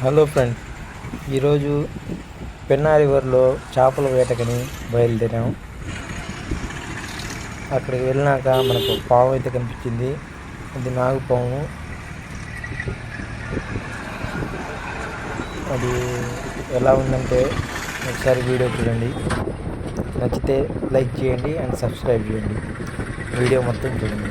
Hello friend ఈరోజు పెన్నా రివర్లో చేపల వేటకని బయలుదేరాము అక్కడికి వెళ్ళినాక మనకు పాము అయితే కనిపించింది. అది నాగుపాము అది ఎలా ఉందంటే ఒకసారి వీడియో చూడండి. నచ్చితే లైక్ చేయండి అండ్ సబ్స్క్రైబ్ చేయండి. వీడియో మొత్తం చూడండి.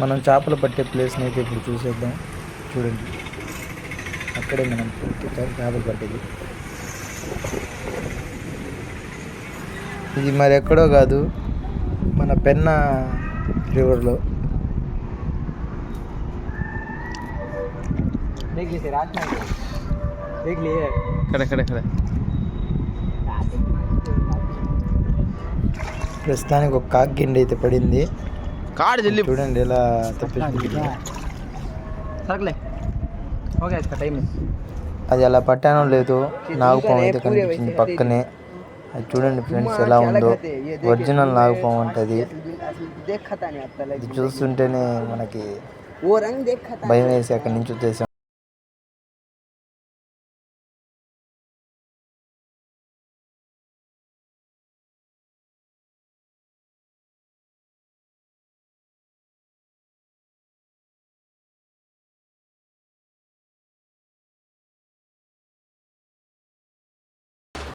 మనం చేపలు పట్టే ప్లేస్ని అయితే ఇప్పుడు చూసేద్దాం. చూడండి. అక్కడే మనం పూర్తి చేపలు పట్టేది. ఇది మరి ఎక్కడో కాదు మన పెన్న రివర్లో ప్రస్తుతానికి ఒక కాకి గిండి అయితే పడింది. కాడు జల్లి చూడండి ఇలా సరకులే. ఓకే టైం అది అలా పట్టాను లేదు నాగపాము అయితే కనిపించింది పక్కనే. అది చూడండి ఫ్రెండ్స్ ఎలా ఉందో. ఒరిజినల్ నాగపాము ఉంటుంది. చూస్తుంటేనే మనకి భయం వేసి అక్కడి నుంచి వచ్చేసాం.